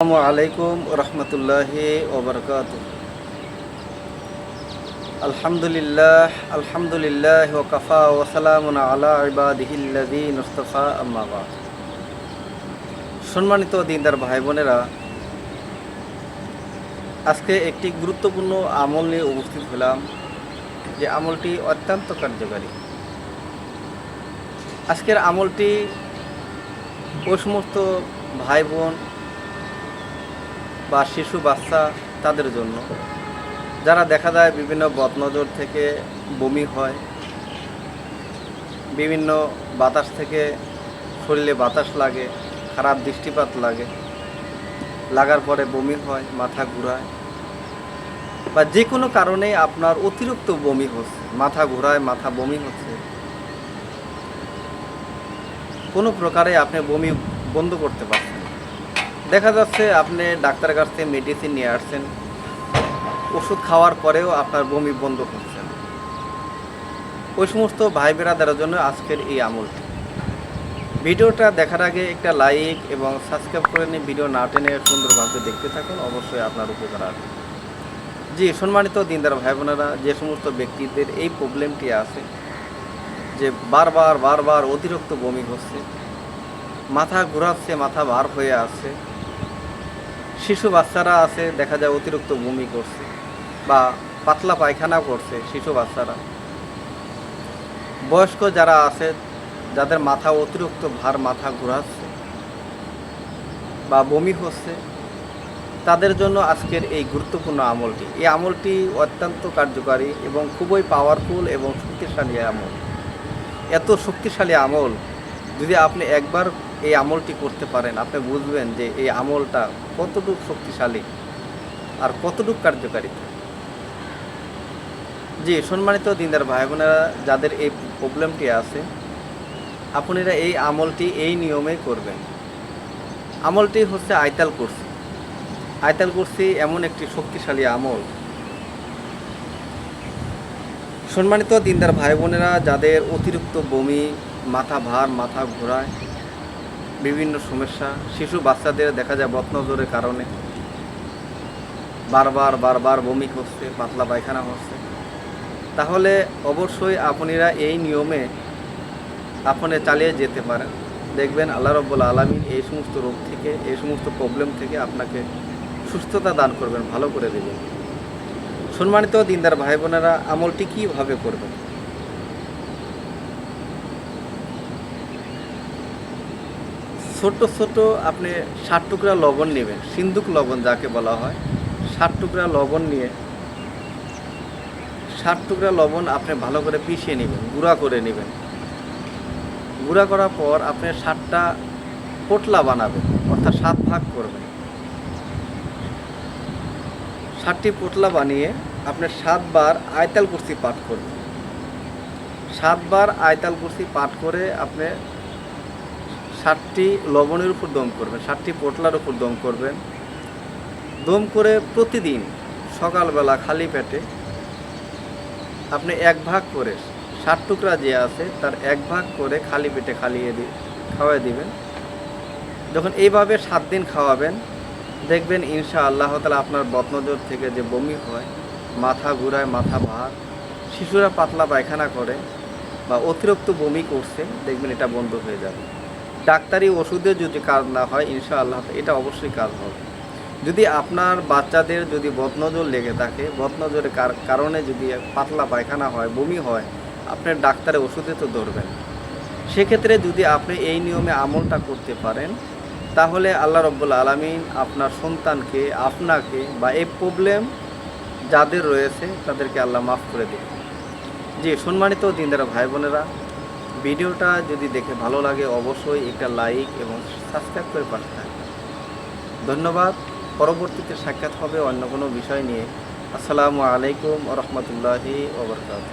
আসসালামু আলাইকুম রহমতুল্লাহি ওবরকাত আলহামদুলিল্লাহ আলহামদুলিল্লাহ ওকফা ওসালামুন আলা ইবাদিহিল্লাদি মুস্তফা আম্মাবাদ সম্মানিত দিনদার ভাই বোনেরা আজকে একটি গুরুত্বপূর্ণ আমল নিয়ে উপস্থিত হলাম, যে আমলটি অত্যন্ত কার্যকারী। আজকের আমলটি ওই সমস্ত ভাই বোন বা শিশু, বাচ্চা তাদের জন্য যারা দেখা যায় বিভিন্ন বদনজর থেকে বমি হয়, বিভিন্ন বাতাস থেকে শরীরে বাতাস লাগে, খারাপ দৃষ্টিপাত লাগে, লাগার পরে বমি হয়, মাথা ঘুরায় বা যে কোনো কারণে আপনার অতিরিক্ত বমি হচ্ছে, মাথা ঘোরায়, মাথা বমি হচ্ছে কোনো প্রকারে আপনি বমি বন্ধ করতে পারছেন। দেখা যাচ্ছে আপনি ডাক্তারের কাছ থেকে মেডিসিন নিয়ে আসছেন, ওষুধ খাওয়ার পরেও আপনার বমি বন্ধ হচ্ছে ওই সমস্ত ভাই বেড়াদারের জন্য আজকের এই আমলটি ভিডিওটা দেখার আগে একটা লাইক এবং সাবস্ক্রাইব করে নিয়ে ভিডিও না টেনে সুন্দরভাবে দেখতে থাকুন, অবশ্যই আপনার উপকার আসবে। জি, সম্মানিত দিনদার ভাই বোনেরা, যে সমস্ত ব্যক্তিদের এই প্রবলেমটি আছে, যে বারবার বারবার অতিরিক্ত বমি হচ্ছে, মাথা ঘোরাচ্ছে, মাথা ভার হয়ে আছে শিশু বাচ্চারা আছে, দেখা যায় অতিরিক্ত বমি করছে বা পাতলা পায়খানা করছে শিশু বাচ্চারা। বয়স্ক যারা আছে, যাদের মাথা অতিরিক্ত ভার মাথা ঘোরাচ্ছে বা বমি হচ্ছে, তাদের জন্য আজকের এই গুরুত্বপূর্ণ আমলটি। এই আমলটি অত্যন্ত কার্যকারী এবং খুবই পাওয়ারফুল এবং শক্তিশালী আমল। এত শক্তিশালী আমল যদি আপনি একবার এই আমলটি করতে পারেন, আপনি বুঝবেন যে এই আমলটা কতটুকু শক্তিশালী আর কতটুকু কার্যকারী। জি, সম্মানিত দিনদার ভাই বোনেরা যাদের এই প্রবলেমটি আছে, আপনারা এই আমলটি এই নিয়মে করবেন। আমলটি হচ্ছে আয়তাল কুরসি। আয়তাল কুরসি এমন একটি শক্তিশালী আমল। সম্মানিত দিনদার ভাই বোনেরা যাদের অতিরিক্ত বমি, মাথা ভার, মাথা ঘোরায় বিভিন্ন সমস্যা। শিশু বাচ্চাদের দেখা যায় বদনজরের কারণে। বারবার বারবার বমি হচ্ছে পাতলা পায়খানা হচ্ছে তাহলে অবশ্যই আপনারা এই নিয়মে আপনি চালিয়ে যেতে পারেন। দেখবেন আল্লাহ রব্বুল আলমিন এই সমস্ত রোগ থেকে, এই সমস্ত প্রবলেম থেকে আপনাকে সুস্থতা দান করবেন, ভালো করে দেবেন। সম্মানিত দিনদার ভাই বোনেরা আমলটি কীভাবে করবেন? ছোট ছোট আপনি ষাট টুকরা লবণ নেবেন সিন্দুক লবণ যাকে বলা হয়। ষাট টুকরা লবণ নিয়ে ষাট টুকরা লবণ আপনি ভালো করে পিষিয়ে নেবেন, গুঁড়া করে নেবেন। গুঁড়া করার পর আপনি ষাটটা পোটলা বানাবেন, অর্থাৎ সাত ভাগ করবেন। ষাটটি পোটলা বানিয়ে আপনি সাতবার আয়তাল কুর্সি পাঠ করবেন। সাতবার আয়তাল কুর্সি পাঠ করে আপনি ষাটটি লবণের উপর দম করবেন, ষাটটি পোটলার উপর দম করবেন। দম করে প্রতিদিন সকালবেলা খালি পেটে আপনি এক ভাগ করে ষাট টুকরা যে আছে তার এক ভাগ করে খালি পেটে খালিয়ে দি খাওয়াই দিবেন। যখন এইভাবে সাত দিন খাওয়াবেন, দেখবেন ইনশা আল্লাহ তালা আপনার বদনজর থেকে যে বমি হয়, মাথা ঘুরায়, মাথা ভার, শিশুরা পাতলা পায়খানা করে বা অতিরিক্ত বমি করছে, দেখবেন এটা বন্ধ হয়ে যাবে। ডাক্তারি ওষুধে যদি কাজ না হয় ইনশা আল্লাহ এটা অবশ্যই কাজ হবে। যদি আপনার বাচ্চাদের যদি বদনজর লেগে থাকে, বদনজরের কার- কারণে যদি পাতলা পায়খানা হয়, বমি হয়, আপনার ডাক্তারের ওষুধে তো ধরবেন। সেক্ষেত্রে যদি আপনি এই নিয়মে আমলটা করতে পারেন, তাহলে আল্লাহ রব্বুল আলমিন আপনার সন্তানকে, আপনাকে বা এই প্রবলেম যাদের রয়েছে, তাদেরকে আল্লাহ মাফ করে দেবে জি, সম্মানিত দিনদারা ভাই বোনেরা ভিডিওটা যদি দেখে ভালো লাগে, অবশ্যই একটা লাইক এবং সাবস্ক্রাইব করে পাশে থাকবেন। ধন্যবাদ। পরবর্তীতে সাক্ষাৎ হবে অন্য কোনো বিষয় নিয়ে। আসসালামু আলাইকুম রহমতুল্লাহি ওবরকাত